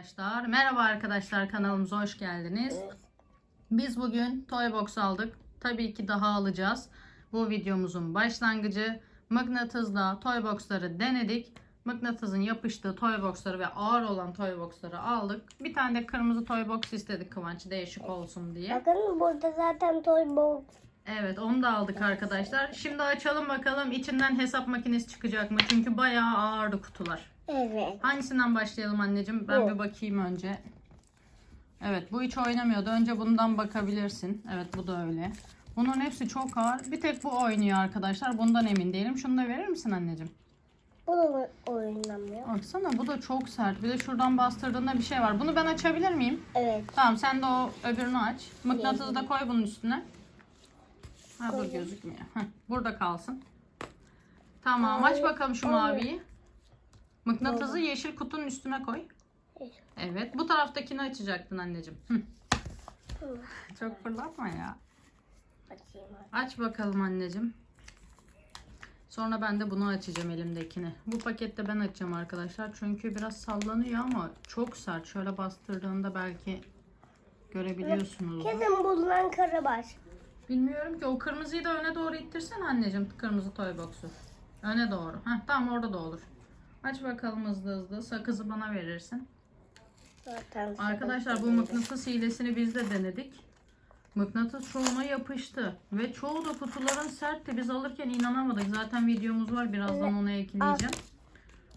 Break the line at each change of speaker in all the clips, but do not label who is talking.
arkadaşlar. Merhaba arkadaşlar kanalımıza hoş geldiniz. Biz bugün toy box aldık. Tabii ki daha alacağız. Bu videomuzun başlangıcı. Mıknatısla toy boxları denedik. Mıknatısın yapıştığı toy boxları ve ağır olan toy boxları aldık. Bir tane de kırmızı toy box istedik Kıvanç değişik olsun diye.
Bakın burada zaten toy box.
Evet onu da aldık arkadaşlar. Şimdi açalım bakalım içinden hesap makinesi çıkacak mı? Çünkü bayağı ağırdı kutular.
Evet.
Hangisinden başlayalım anneciğim? Ben
Bu.
bir bakayım önce. Evet bu hiç oynamıyordu. Önce bundan bakabilirsin. Evet bu da öyle. Bunun hepsi çok ağır. Bir tek bu oynuyor arkadaşlar. Bundan emin değilim. Şunu da verir misin anneciğim?
Bu da oynamıyor.
Baksana bu da çok sert. Bir de şuradan bastırdığında bir şey var. Bunu ben açabilir miyim?
Evet.
Tamam sen de o öbürünü aç. Mıknatısı da koy bunun üstüne. Ha dur
Koydum.
gözükmüyor. Heh, burada kalsın. Tamam aç bakalım şu maviyi. Mıknatısı yeşil kutunun üstüne koy. Evet bu taraftakini açacaktın anneciğim. Hı. Çok fırlatma ya. Aç bakalım anneciğim. Sonra ben de bunu açacağım elimdekini. Bu pakette ben açacağım arkadaşlar. Çünkü biraz sallanıyor ama çok sert. Şöyle bastırdığında belki görebiliyorsunuz.
Kesin bulunan karabaş.
Bilmiyorum ki o kırmızıyı da öne doğru ittirsen anneciğim kırmızı toy box'u. Öne doğru. Heh, tamam orada da olur. Aç bakalım hızlı hızlı. Sakızı bana verirsin.
Zaten
Arkadaşlar bu mıknatıs hilesini biz de denedik. Mıknatıs çoğuna yapıştı. Ve çoğu da kutuların sertti. Biz alırken inanamadık. Zaten videomuz var. Birazdan onu ekleyeceğim.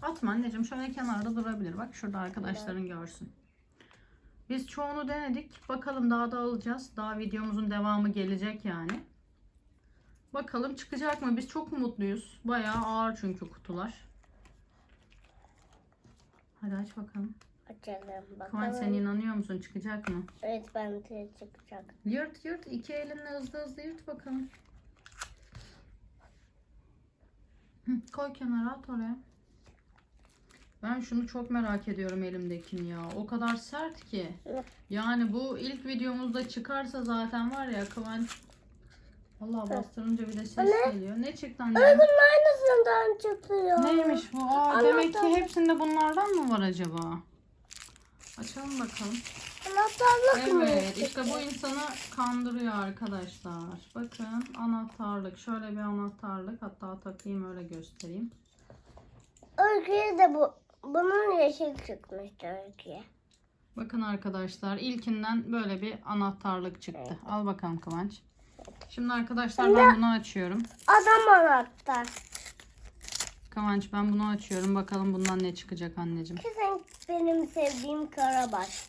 Atma anneciğim. Şöyle kenarda durabilir. Bak şurada arkadaşların görsün. Biz çoğunu denedik. Bakalım daha da alacağız. Daha videomuzun devamı gelecek yani. Bakalım çıkacak mı? Biz çok mutluyuz. Bayağı ağır çünkü kutular. Hadi aç bakalım.
Açalım bakalım.
sen inanıyor musun? Çıkacak mı?
Evet ben de çıkacak.
Yırt yırt. iki elinle hızlı hızlı yırt bakalım. Hı, koy kenara at oraya. Ben şunu çok merak ediyorum elimdekini ya. O kadar sert ki. Yani bu ilk videomuzda çıkarsa zaten var ya Kıvanç. Allah bastırınca bir de ses
Ne?
geliyor. Ne çıktı anne?
bunun aynısından çıkıyor.
Neymiş bu? Aa, demek ki hepsinde bunlardan mı var acaba? Açalım bakalım.
Anahtarlık mı?
Evet işte bu insanı kandırıyor arkadaşlar. Bakın anahtarlık. Şöyle bir anahtarlık. Hatta takayım öyle göstereyim.
Öykü'ye de bu. Bunun yeşil çıkmıştı Öykü'ye.
Bakın arkadaşlar ilkinden böyle bir anahtarlık çıktı. Al bakalım Kıvanç. Şimdi arkadaşlar ben bunu açıyorum.
Adam anahtar.
Kıvanç ben bunu açıyorum. Bakalım bundan ne çıkacak anneciğim.
Kesin benim sevdiğim karabaş.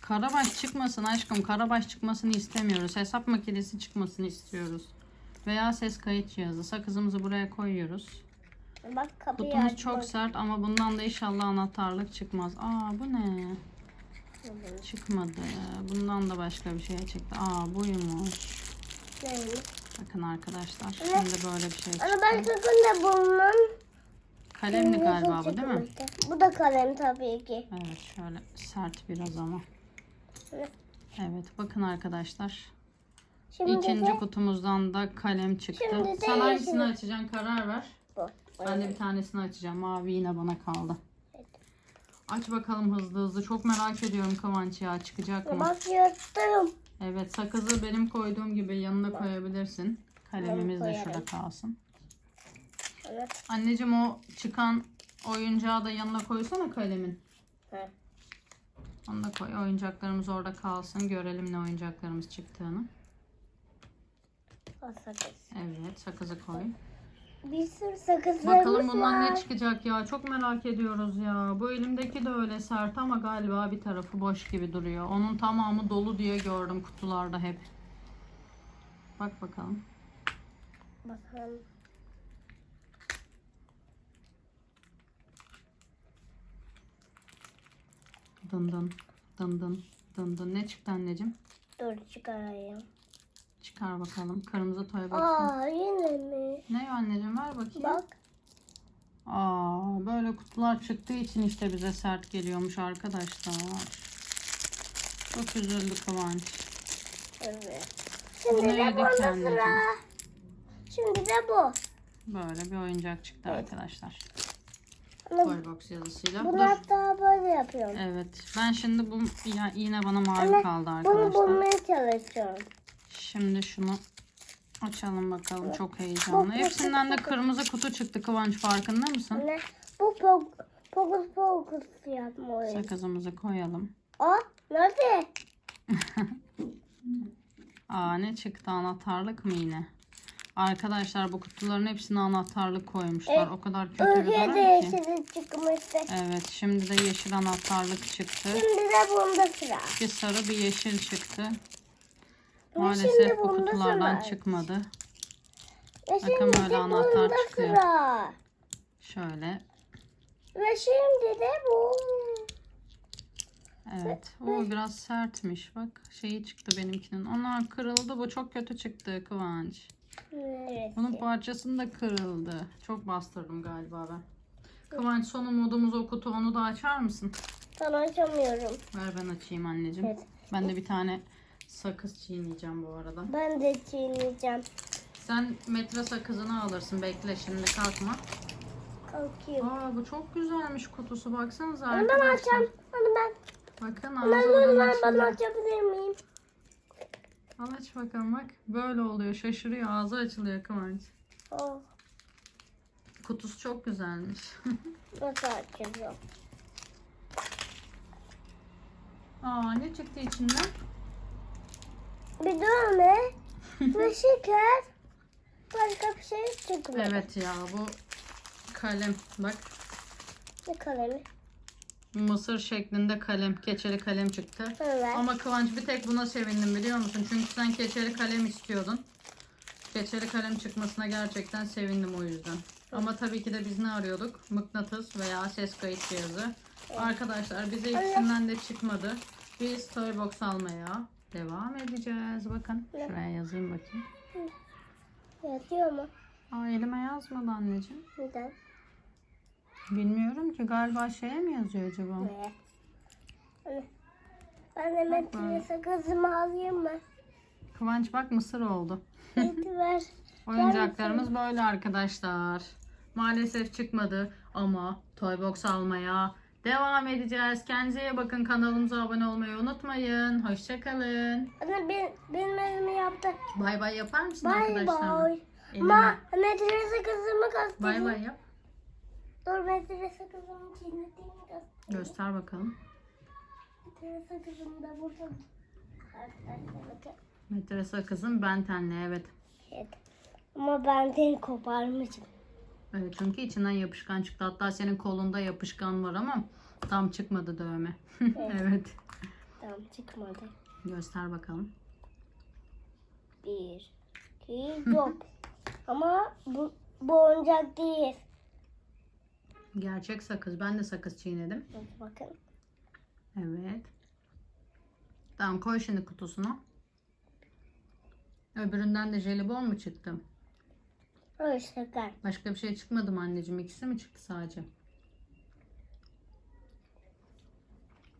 Karabaş çıkmasın aşkım. Karabaş çıkmasını istemiyoruz. Hesap makinesi çıkmasını istiyoruz. Veya ses kayıt cihazı. Sakızımızı buraya koyuyoruz.
Bak
Kutumuz çok sert ama bundan da inşallah anahtarlık çıkmaz. Aa bu ne? Çıkmadı. Bundan da başka bir şey çıktı. Aa buymuş.
Neymiş?
Bakın arkadaşlar. Şimdi böyle bir şey çıktı.
ben de bunun
Kalemli galiba bu değil mi?
Bu da kalem tabii ki.
Evet şöyle sert biraz ama.
Evet.
Bakın arkadaşlar.
Şimdi
İkinci
de
kutumuzdan da kalem çıktı. Sen hangisini açacaksın karar ver.
bu.
Ben de bir tanesini açacağım. Mavi yine bana kaldı.
Evet.
Aç bakalım hızlı hızlı. Çok merak ediyorum Kıvanç ya çıkacak mı?
Bak yırttım.
Evet sakızı benim koyduğum gibi yanına koyabilirsin. Kalemimiz de şurada kalsın.
Evet.
Anneciğim o çıkan oyuncağı da yanına koysana kalemin.
Hı.
Onu da koy. Oyuncaklarımız orada kalsın. Görelim ne oyuncaklarımız çıktığını.
O sakız.
Evet sakızı koy.
Bir sürü sakızlarımız
Bakalım bundan
var.
ne çıkacak ya. Çok merak ediyoruz ya. Bu elimdeki de öyle sert ama galiba bir tarafı boş gibi duruyor. Onun tamamı dolu diye gördüm kutularda hep. Bak bakalım.
Bakalım.
Dın dın dın dın dın dın. Ne çıktı anneciğim?
Dur çıkarayım.
Çıkar bakalım. Kırmızı toy box'un.
Aa yine mi?
Ne anneciğim ver bakayım.
Bak.
Aa böyle kutular çıktığı için işte bize sert geliyormuş arkadaşlar. Çok üzüldü Kıvanç.
Evet.
Bunu
Şimdi de
yedik
bunda
anneciğim.
sıra. Şimdi de bu.
Böyle bir oyuncak çıktı arkadaşlar. Toybox yazısıyla.
Bunu
Dur.
hatta böyle yapıyorum.
Evet. Ben şimdi bu ya, yine bana mavi
Anne,
kaldı
Bunu
arkadaşlar.
bulmaya çalışıyorum.
Şimdi şunu açalım bakalım. Çok heyecanlı. Hepsinden de kırmızı kutu çıktı Kıvanç farkında mısın?
Anne bu pog pokus pokus yapmalıyım.
Sakızımızı koyalım.
Aa nerede?
Aa ne çıktı anahtarlık mı yine? Arkadaşlar bu kutuların hepsine anahtarlık koymuşlar.
Evet.
O kadar kötü
Öyle
bir
de
durum ki.
çıkmıştı.
Evet şimdi de yeşil anahtarlık çıktı.
Şimdi de bunda sıra.
Bir sarı bir yeşil çıktı.
Ve
Maalesef
şimdi
bu
bunda
kutulardan
sıra.
çıkmadı.
Ve
Bakın
şimdi
böyle
de
anahtar
bunda
çıkıyor.
sıra.
Şöyle.
Ve şimdi de bu.
Evet. O biraz sertmiş. Bak şeyi çıktı benimkinin. Onlar kırıldı. Bu çok kötü çıktı Kıvanç.
Evet.
Bunun parçasını da kırıldı. Çok bastırdım galiba ben. Kıvanç son umudumuz o kutu. Onu da açar mısın?
Ben açamıyorum.
Ver ben açayım anneciğim.
Evet.
Ben de bir tane sakız çiğneyeceğim bu arada.
Ben de çiğneyeceğim.
Sen metre sakızını alırsın. Bekle şimdi kalkma.
Kalkayım.
Aa bu çok güzelmiş kutusu. Baksanıza
Onu ben
arkadaşlar.
açacağım. Onu ben.
Bakın ağzından
ben, ben
açılıyor.
açabilir miyim?
Al aç bakalım bak. Böyle oluyor. Şaşırıyor. Ağzı açılıyor Kıvanç.
Oh,
Kutusu çok güzelmiş.
nasıl açacağım?
Aa ne çıktı içinden?
Bir dövme ve şeker. Başka bir şey çıkmıyor.
Evet ya bu kalem. Bak
Ne kalemi?
mısır şeklinde kalem. Keçeli kalem çıktı.
Evet.
Ama Kıvanç bir tek buna sevindim biliyor musun? Çünkü sen keçeli kalem istiyordun. Keçeli kalem çıkmasına gerçekten sevindim o yüzden. Ama tabii ki de biz ne arıyorduk? Mıknatıs veya ses kayıt cihazı. Arkadaşlar bize ikisinden de çıkmadı. Biz Toybox almaya devam edeceğiz. Bakın şuraya yazayım bakayım.
Yatıyor mu?
Aa elime yazmadı anneciğim.
Neden?
Bilmiyorum ki galiba şeye mi yazıyor acaba?
Ne? Anne, Ben metre sakızımı alayım mı?
Kıvanç bak mısır oldu.
Ver.
Oyuncaklarımız böyle arkadaşlar. Maalesef çıkmadı ama Toybox almaya devam edeceğiz. Kendinize iyi bakın. Kanalımıza abone olmayı unutmayın. Hoşçakalın.
Anne ben, benim elimi yaptı.
Bay bay yapar mısın
Bay
arkadaşlarına?
bay.
Elime.
Ma metre sakızımı göstereyim.
Bay bay yap.
Dur metre sakızımı çiğnediğimi göstereyim.
Göster bakalım.
Metre sakızım da burada. Arkadaşlar bakın.
Metre sakızın bentenli evet.
Evet. Ama ben seni koparmışım.
Evet çünkü içinden yapışkan çıktı. Hatta senin kolunda yapışkan var ama tam çıkmadı dövme. evet.
Tamam çıkmadı.
Göster bakalım.
Bir, iki, yok. Ama bu, bu oyuncak değil.
Gerçek sakız. Ben de sakız çiğnedim.
Bakın.
Evet. Tamam koy şimdi kutusuna. Öbüründen de jelibon mu çıktı?
Şeker.
Başka bir şey çıkmadı mı anneciğim? İkisi mi çıktı sadece?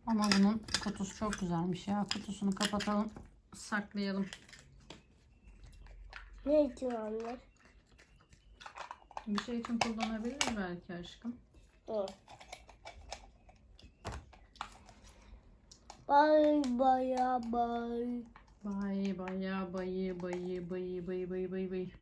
Ama bunun kutusu çok güzelmiş ya. Kutusunu kapatalım. Saklayalım.
Ne için anne?
Bir şey için kullanabiliriz belki aşkım.
Dur. Bay baya bay.
Bay baya bayı bayı bayı bayı bayı bayı bayı.